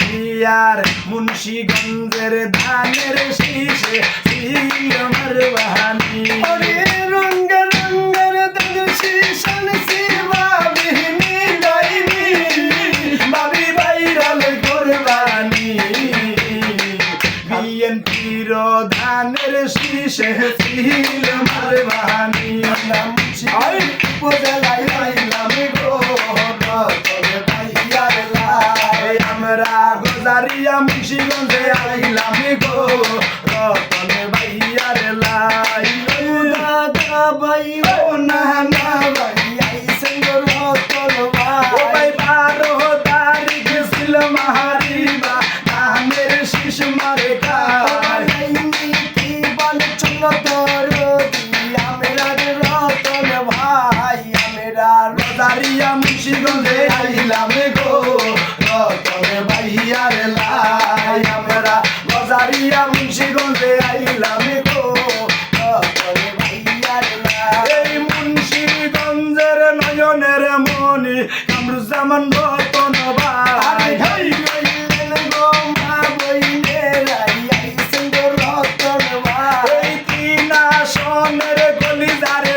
জিয়ার মুন্সিগঞ্জের ধানের শীষে ছিল মারবানি ওরে রঙ্গ রঙ্গের দামের শিশান শিবা বিহনি গাইনি বাবি ভাইরাল কোরবানি। বিএনপির ধানের শীষে ছিল মারবানি আই উপজেলায় আইলাম গো রতন ভাইয়ার লাই দাদা ভাই ও না না ভাই আইসেন গো রতন ভাই ভাই বারো তারিখ ছিল মাহারিবা ধানের শীষ মারে খায় গোজারিয়া মুন্সিগঞ্জে আইলাম গো রতন ভাইয়ার লাই আমরা গোজারিয়া মুন্সিগঞ্জে আইলাম গো এই মুন্সিগঞ্জের নয়নের মনি কামরুজ্জামান রতন ভাই। এই তিন আসনের গলিদারে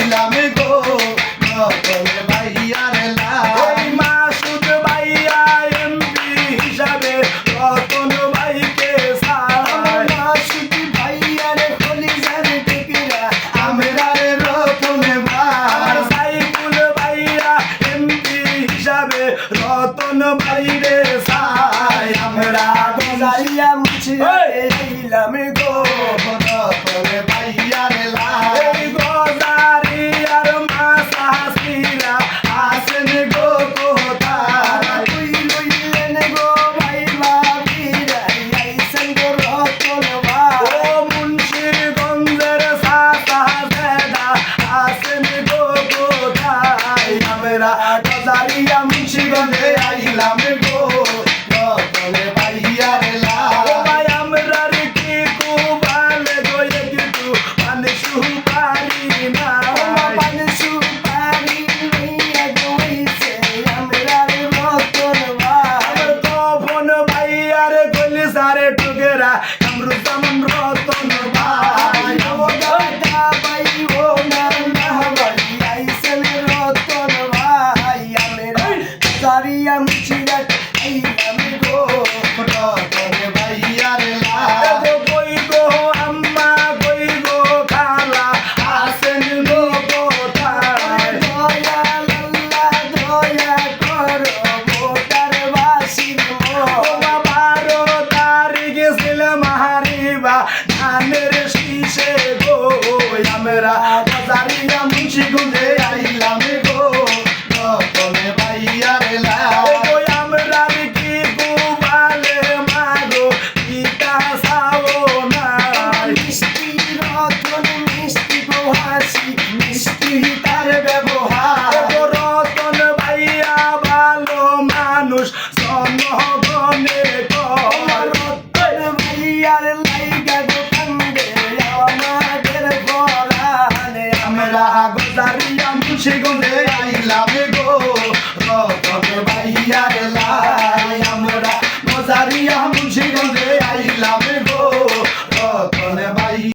এই গজারি সারে টুকেরা কামরুজ্জামান Padaria, mendigo negro